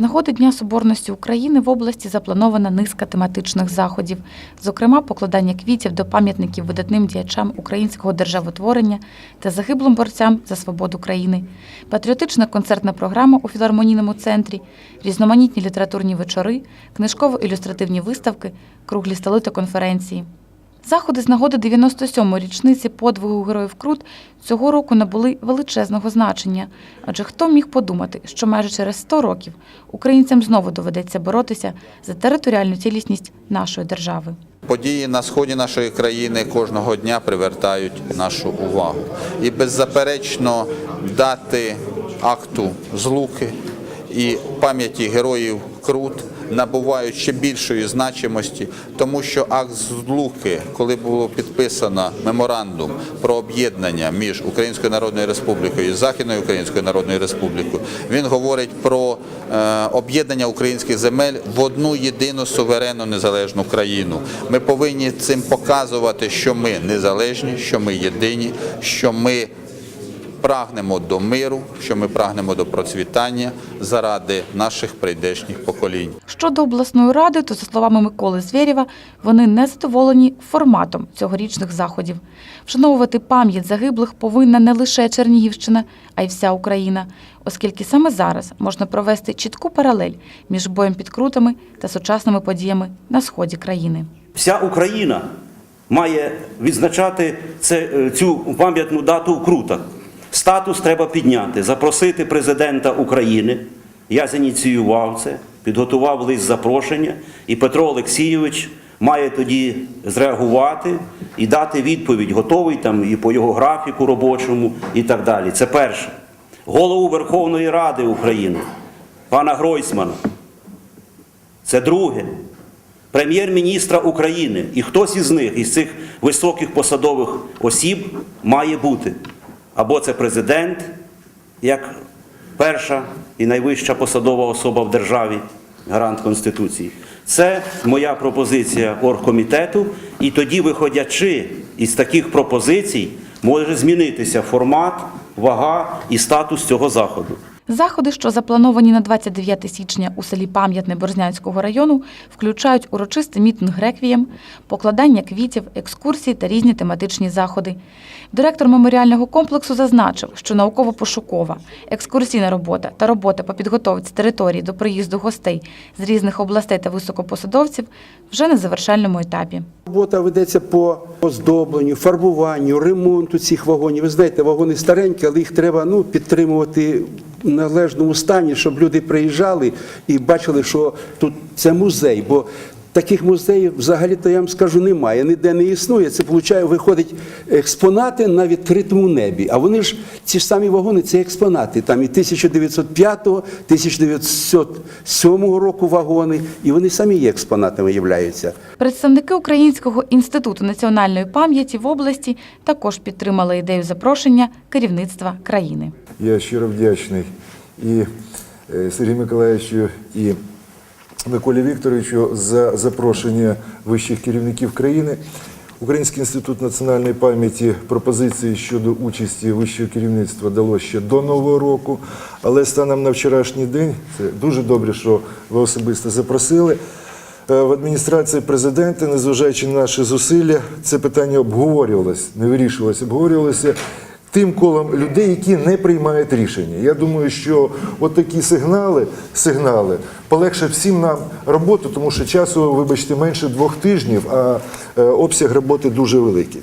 З нагоди Дня Соборності України в області запланована низка тематичних заходів, зокрема покладання квітів до пам'ятників видатним діячам українського державотворення та загиблим борцям за свободу країни, патріотична концертна програма у філармонійному центрі, різноманітні літературні вечори, книжково-ілюстративні виставки, круглі столи та конференції. Заходи з нагоди 97-ї річниці подвигу героїв Крут цього року набули величезного значення. Адже хто міг подумати, що майже через 100 років українцям знову доведеться боротися за територіальну цілісність нашої держави. Події на сході нашої країни кожного дня привертають нашу увагу. І беззаперечно дати акту злуки і пам'яті героїв Крут набувають ще більшої значимості, тому що акт злуки, коли було підписано меморандум про об'єднання між Українською Народною Республікою і Західною Українською Народною Республікою, він говорить про е, об'єднання українських земель в одну єдину суверенну незалежну країну. Ми повинні цим показувати, що ми незалежні, що ми єдині, що ми прагнемо до миру, що ми прагнемо до процвітання заради наших прийдешніх поколінь. Щодо обласної ради, то за словами Миколи Звєрєва, вони не задоволені форматом цьогорічних заходів. Вшановувати пам'ять загиблих повинна не лише Чернігівщина, а й вся Україна, оскільки саме зараз можна провести чітку паралель між боєм під крутами та сучасними подіями на сході країни. Вся Україна має відзначати це, е, цю пам'ятну дату у Крутах. Статус треба підняти, запросити президента України. Я зініціював це, підготував лист запрошення, і Петро Олексійович має тоді зреагувати і дати відповідь, готовий там і по його графіку робочому, і так далі. Це перше. Голову Верховної Ради України, пана Гройсмана. Це друге. Прем'єр-міністра України. І хтось із них, із цих високих посадових осіб, має бути. Або це президент, як перша і найвища посадова особа в державі, гарант Конституції. Це моя пропозиція оргкомітету, і тоді, виходячи із таких пропозицій, може змінитися формат, вага і статус цього заходу. Заходи, що заплановані на 29 січня у селі Пам'ятне Борзнянського району, включають урочистий мітинг реквієм, покладання квітів, екскурсії та різні тематичні заходи. Директор меморіального комплексу зазначив, що науково-пошукова, екскурсійна робота та робота по підготовці території до приїзду гостей з різних областей та високопосадовців вже на завершальному етапі. Робота ведеться по оздобленню, фарбуванню, ремонту цих вагонів. Ви знаєте, вагони старенькі, але їх треба ну, підтримувати належному стані, щоб люди приїжджали і бачили, що тут це музей. Бо таких музеїв взагалі-то я вам скажу немає, ніде не існує. Це виходить, виходить експонати на відкритому небі. А вони ж ці ж самі вагони, це експонати. Там і 1905, 1907 року вагони, і вони самі є експонатами являються. Представники Українського інституту національної пам'яті в області також підтримали ідею запрошення керівництва країни. Я щиро вдячний і е, Сергію Миколаївичу, і Миколі Вікторовичу за запрошення вищих керівників країни. Український інститут національної пам'яті пропозиції щодо участі вищого керівництва дало ще до Нового року, але станом на вчорашній день це дуже добре, що ви особисто запросили. Е, В адміністрації президента, незважаючи на наші зусилля, це питання обговорювалося, не вирішувалося, обговорювалося тим колом людей, які не приймають рішення. Я думаю, що от сигнали, сигнали полегшать всім нам роботу, тому що часу, вибачте, менше двох тижнів, а е, обсяг роботи дуже великий.